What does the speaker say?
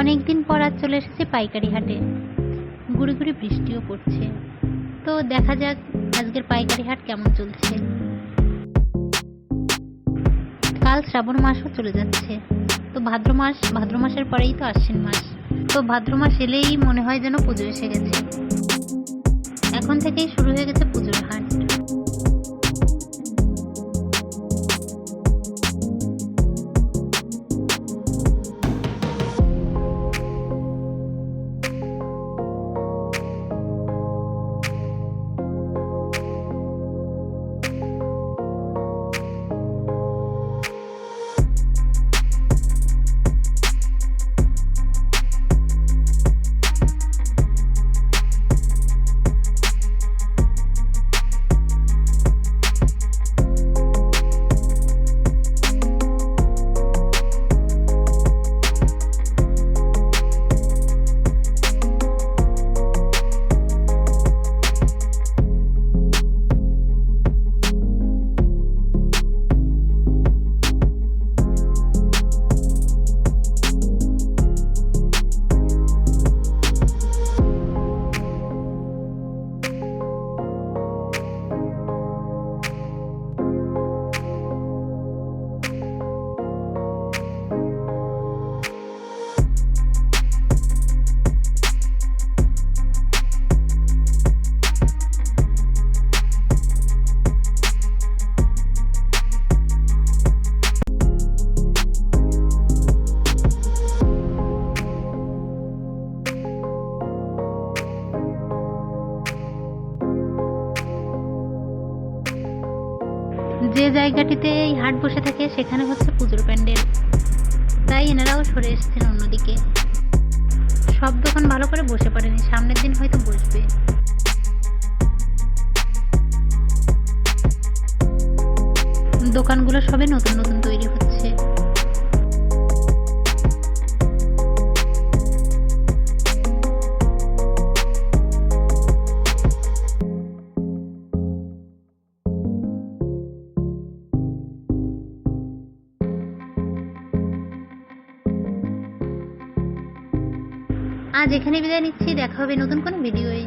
অনেক দিন পর আজ চলে এসেছি পাইকারি হাটে গুড়ি গুড়ি বৃষ্টিও পড়ছে। তো দেখা যাক আজকের পাইকারি হাট কেমন চলছে। কাল শ্রাবণ মাসও চলে যাচ্ছে। তো ভাদ্র মাস, ভাদ্র মাসের পরেই তো আশ্বিন মাস। তো ভাদ্র মাস এলেই মনে হয় যেন পুজো এসে গেছে। এখন থেকেই শুরু হয়ে গেছে যে জায়গাটিতে এই হাট বসে থাকে, সেখানে হচ্ছে পুজোর প্যান্ডেল। তাই এনারাও সরে এসেছেন অন্যদিকে। সব দোকান ভালো করে বসে পড়েনি, সামনের দিন হয়তো বসবে। দোকানগুলো সবে নতুন নতুন তৈরি আজ এখানে বিদায় নিচ্ছি দেখা হবে নতুন কোনো ভিডিওয়ে।